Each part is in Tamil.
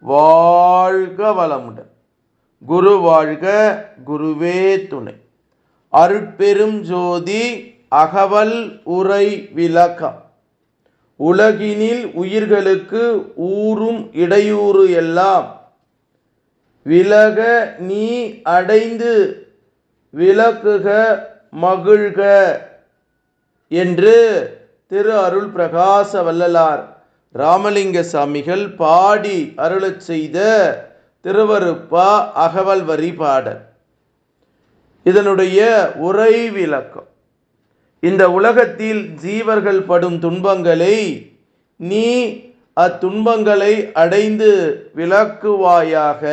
வாழ்க வளமுடன். குரு வாழ்க குருவே துணை. அருட்பெரும் ஜோதி அகவல் உரை விளக்கம். உலகினில் உயிர்களுக்கு ஊறும் இடையூறு எல்லாம். விலக நீ அடைந்து விளக்குக மகிழ்க என்று திரு அருள் பிரகாச வள்ளலார் ராமலிங்க சாமிகள் பாடி அருளச் செய்த திருவருப்பா அகவல் வரி பாடல். இதனுடைய உரை விளக்கம். இந்த உலகத்தில் ஜீவர்கள் படும் துன்பங்களை நீ அத்துன்பங்களை அடைந்து விளக்குவாயாக.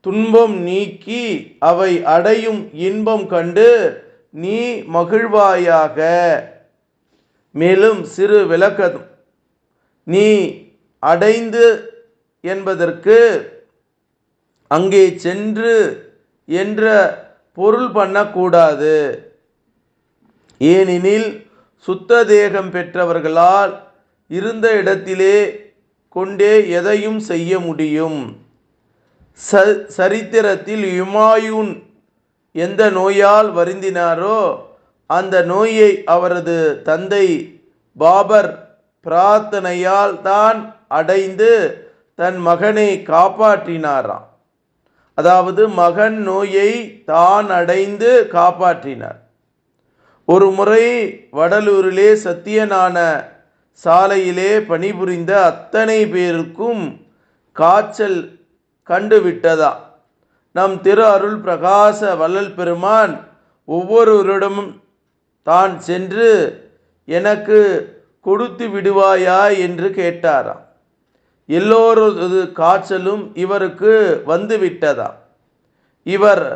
துன்பம் நீக்கி அவை அடையும் இன்பம் கண்டு நீ மகிழ்வாயாக. மேலும் சிறு விளக்கம் நீ அடைந்து என்பதற்கு அங்கே சென்று என்ற பொருள் பண்ணக்கூடாது. ஏனெனில் சுத்த தேகம் பெற்றவர்களால் இருந்த இடத்திலே கொண்டே எதையும் செய்ய முடியும். ச சரித்திரத்தில் யுமாயூன் எந்த நோயால் வருந்தினாரோ அந்த நோயை அவரது தந்தை பாபர் பிரார்த்தனையால் தான் அடைந்து தன் மகனை காப்பாற்றினாராம். அதாவது மகன் நோயை தான் அடைந்து காப்பாற்றினார். ஒரு முறை வடலூரிலே சத்தியனான சாலையிலே பணிபுரிந்த அத்தனை பேருக்கும் காய்ச்சல் கண்டுவிட்டதா நம் திரு அருள் பிரகாச வள்ளல் பெருமான் ஒவ்வொருவரிடமும் தான் சென்று எனக்கு கொடுத்து விடுவாயா என்று கேட்டாராம். எல்லோரது காய்ச்சலும் இவருக்கு வந்துவிட்டதா இவர்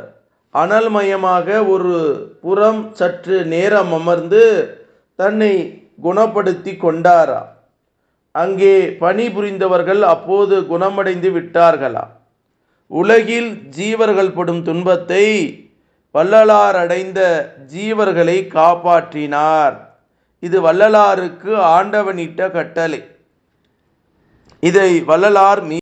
அனல்மயமாக ஒரு புறம் சற்று நேரம் அமர்ந்து தன்னை குணப்படுத்தி கொண்டாரா அங்கே பணிபுரிந்தவர்கள் அப்போது குணமடைந்து விட்டார்களா உலகில் ஜீவர்கள் படும் துன்பத்தை வள்ளலார் அடைந்த ஜீவர்களை காப்பாற்றினார். இது வள்ளலாருக்கு ஆண்டவனிட்ட கட்டளை. இதை வள்ளலார் மீ